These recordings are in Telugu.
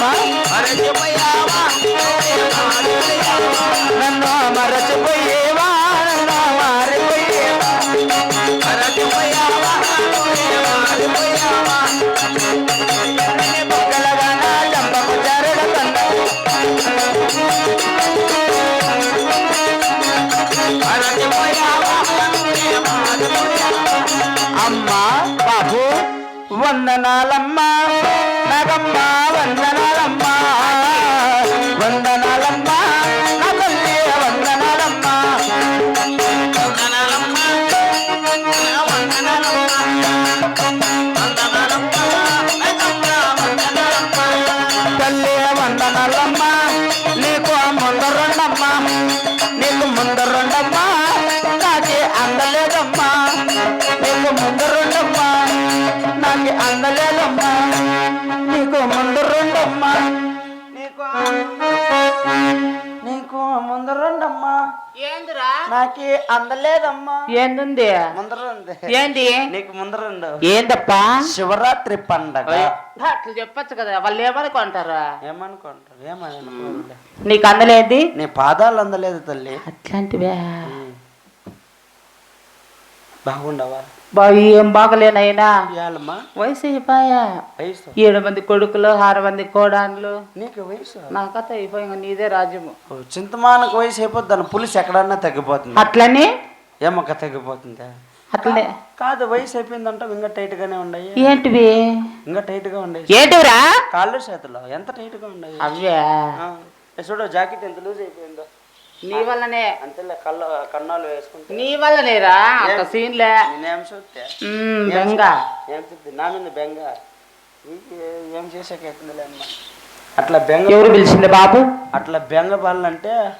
అవునమ్మా నన్ను మరచిపోయేవా? నన్ను మారిపోయేవా చంపకు కన్న అమ్మా బాబు వందనాలమ్మా. నగమ్మ వందనాలమ్మా వందనాలమ్మా నాకే అందలేదమ్మా. ఏందుంది? ముందరుంది. ఏంది? నీకు ముందరుండు. ఏందప్పా? శివరాత్రి పండగ. అట్లా చెప్పొచ్చు కదా వాళ్ళు ఏమనుకుంటారా? ఏమనుకుంటారు? ఏమని. నీకు అందలేది? నీ పాదాలు అందలేదు తల్లి. అట్లాంటివే? బాగుండవా? ఏం బాగలేనైనా. ఇయాలమ్మా వయసు అయిపోయా. వయసు? ఏడు మంది కొడుకులు ఆరు మంది కోడాన్లు. నీకు వయసు? నా కథ అయిపోయి నీదే రాజ్యము. చింతమానకు వయసు అయిపోద్ది దాని పులుసు ఎక్కడన్నా తగ్గిపోతుంది. అట్లని? ఏమక్క తగ్గిపోతుంది? అట్లనే. కాదు వయసు అయిపోయిందంటే ఇంకా టైట్ గానే ఉన్నాయి ఏంటివి? ఇంకా టైట్గా ఉన్నాయి ఏంటివిరా? కాళ్ళు చేతులు. ఎంత టైట్గా ఉన్నాయి అవే చూడు జాకెట్ ఎంత లూజ్ అయిపోయిందో. నీ వల్లనే. అంతేలే కళ్ళ కన్నాలు వేసుకుంటే. నీ వల్లనేరా అంత సీన్లే. నేనేం చూస్తే? బెంగ. ఏం చూస్తే? నా మీద బెంగ. ఏ- ఏం చేసాక ఎత్తుందిలే అమ్మ. అట్లా బెంగ ఎవరు పిలిచింది బాబు? అట్లా బెంగ పాలంటే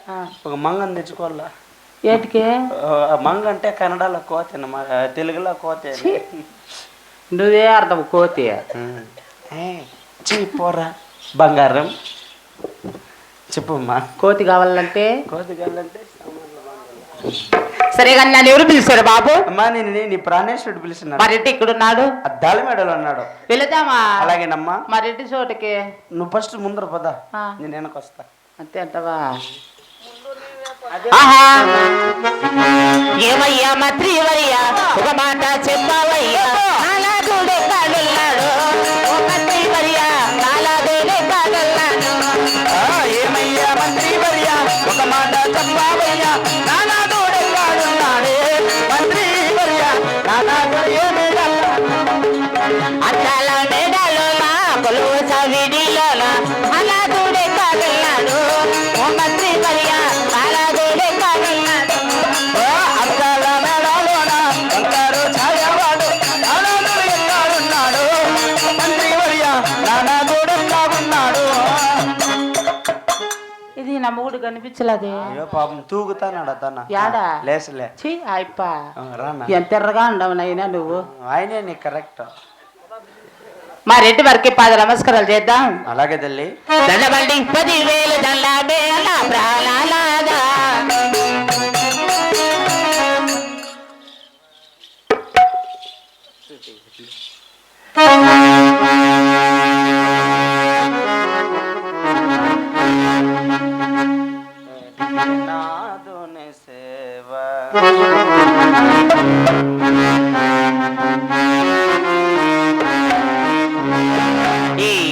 ఒక మంగని తెచ్చుకోవాలా? ఏంటికి? మంగ అంటే కన్నడలో కోతి అన్నమాట తెలుగులో కోతి. నువ్వే అర్థం కోతి. చీ పోరా బంగారం. చెప్పమ్మా. కోతి కావాలంటే? కోతి కావాలంటే సరే కానీ నన్ను ఎవరు పిలిచారు బాబు? అమ్మా నేను నీ ప్రాణేశ్వరుడు పిలిచినాడు మరింటి ఇక్కడ ఉన్నాడు? అద్దాల మేడలో ఉన్నాడు. వెళదామా? అలాగేనమ్మా. మరింటి చోటుకి? నువ్వు ఫస్ట్ ముందర పద. నేను వెనక వస్తా. అంతే అంటవా? ఆహా! ఏమయ్యా మంత్రివయ్యా అలా నా మొగుడు కనిపించలేదే. అయ్యో పాపం తూగుతానాడు తన? యాడా? లేసలే చీ అయిప ఆ, రానా? ఎంత ఎర్రగా ఉండవు నైనా నువ్వు? ఆయనే నీకు కరెక్ట్. మా రెడ్డి వారికి పాద నమస్కారాలు చేద్దాం. అలాగే తల్లి. దండబండి పదివేలు దండ Yeah.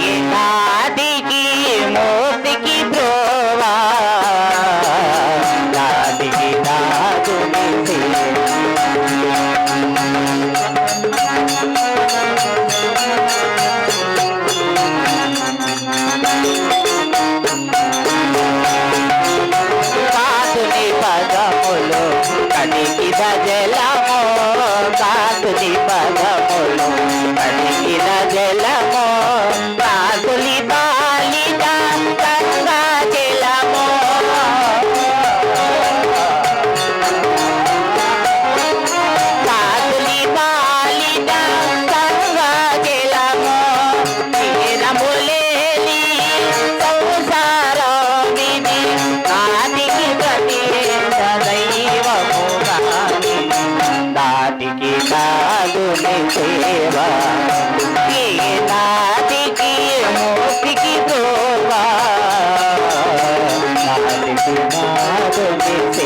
只怕给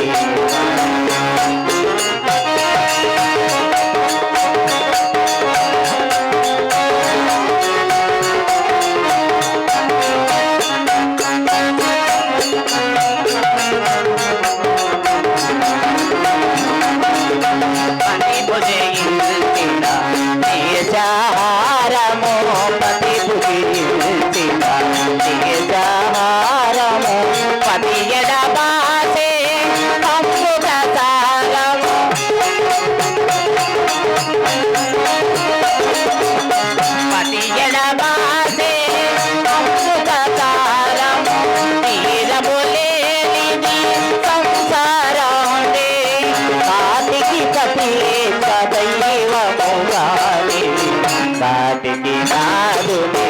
你 కాటికి కపిలే పతి సదైవముగాని కాటికి నాదుని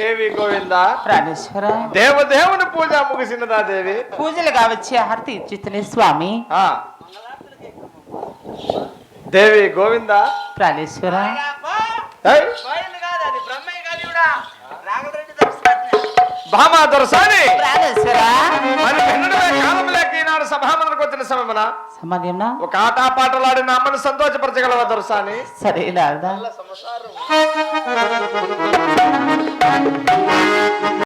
దేవి గోవింద? ప్రాణేశ్వర. దేవదేవుని పూజ ముగిసినదా దేవి? పూజలు కావచ్చి హారతి ఇచ్చితేనే స్వామి. దేవి గోవింద? ప్రాణేశ్వర. భామా దొరసాని ప్రాణేశ్వర. లేక ఈనాడు సభామందరికి వచ్చిన సమయమున సమాధి ఒక ఆట పాటలాడి నా అమ్మను సంతోషపరచగలవా దొరసాని? సరే